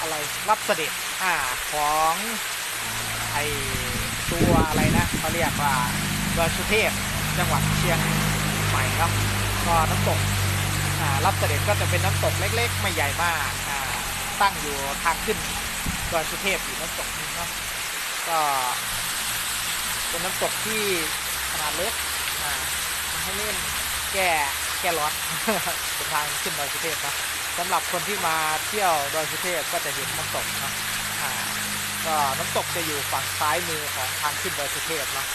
อะไรลับเสด็จอ่าของไอตัวอะไรนะเขาเรียกว่าดอยสุเทพจังหวัดเชียงใหม่ครับก็น้ำตกอ่ารับเสด็จก็จะเป็นน้ำตกเล็ก ๆ ไม่ใหญ่มากอ่าตั้งอยู่ทางขึ้นดอยสุเทพอยู่น้ำตกนี้เนาะก็เป็นน้ำตกที่ขนาดเล็กอ่ามาให้เล่นแก้แก้ร้อนเป็นทางขึ้นดอยสุเทพนะ สำหรับคนที่มาเที่ยวดอยสุเทพก็จะเห็นน้ำตกเนาะอ่าก็น้ำตกจะอยู่ฝั่งซ้ายมือของทางขึ้นดอยสุเทพเนาะ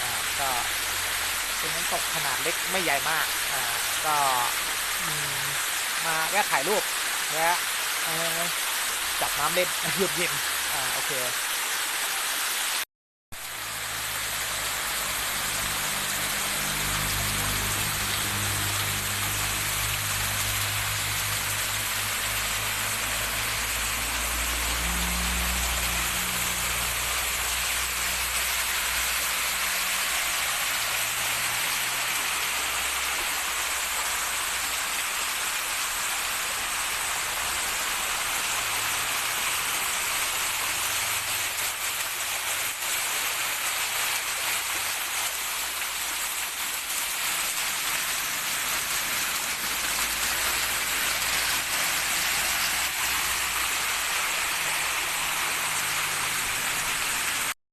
อ่าก็เป็นน้ำตกขนาดเล็กไม่ใหญ่มากอ่าก็มาแวะถ่ายรูปแวะจับน้ำเล่นเย็นๆอ่าโอเค